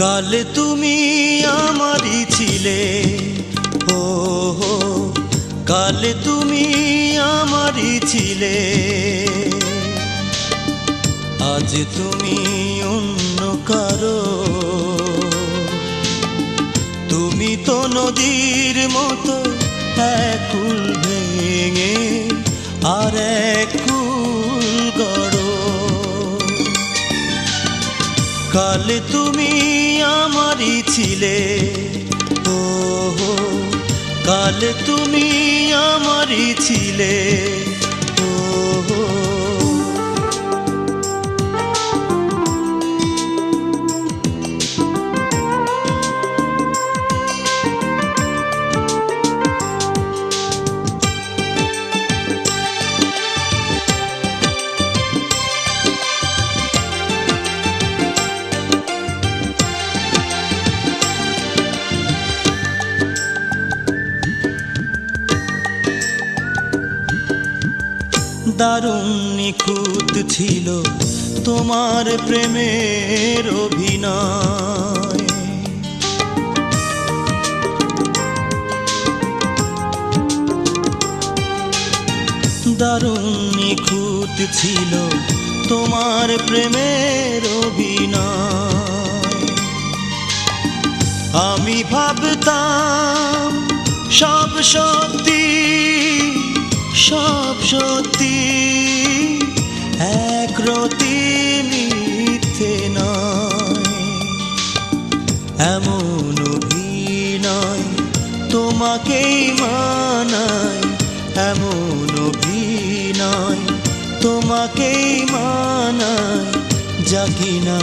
কাল তুমি আমারই ছিলে। ও কাল তুমি আমারই ছিলে। আজ তুমি অন্য কারও। তুমি তো নদীর মতো এক কুল ভেঙে আর এক কুল গড়ো। কাল তুমি ছিলে। ও কাল তুমি আমারই ছিলে। ও দারুণ নিখুঁত ছিল তোমার প্রেমের অভিনয়। দারুণ নিখুঁত ছিল তোমার প্রেমের অভিনয়। আমি ভাবতাম সব সত্যি সব সত্যি, এক রতি মিথ্যে নয়। এমন অভিনয় তোমাকেই মানায়, এমন অভিনয় তোমাকেই মানায়, যা কিনা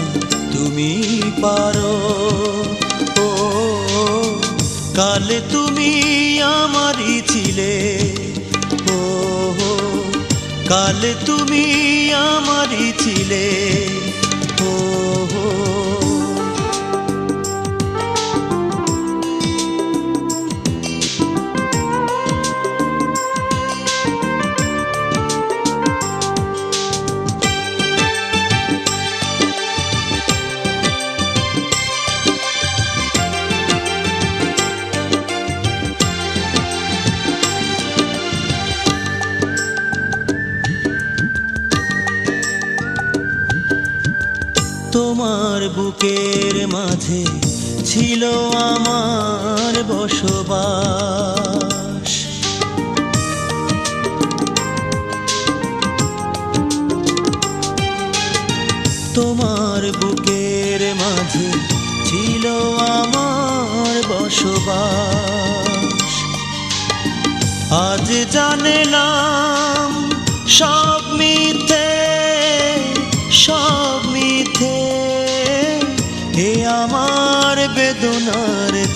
তুমি পারো। ও, কাল তুমি আমারই ছিলে কাল তুমি আমারই ছিলে। ও তোমার বুকের মাঝে ছিল আমার বসবাস। তোমার বুকের মাঝে ছিল আমার বসবাস। আজ জানলাম সব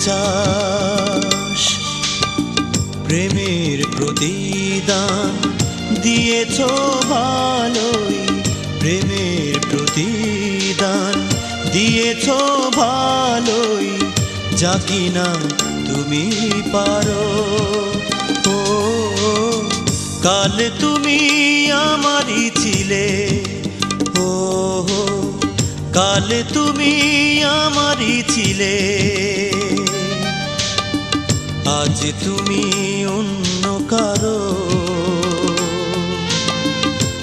চাষ প্রেমের প্রতিদান দিয়েছ ভালোই। প্রেমের প্রতিদান দিয়েছ ভালোই। যা কিনা তুমি পারো। ও, কাল তুমি আমারই ছিলে। ও, কাল তুমি আমারই ছিলে। আজ তুমি অন্য কারও।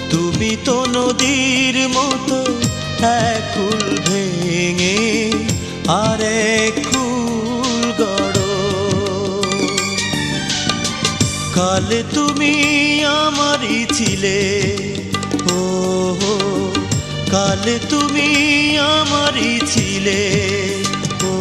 তুমি তো নদীর মতো এক কুল ভেঙে আর কুল গড়ো। কাল তুমি আমারই ছিলে ও কাল তুমি আমারই ছিলে ও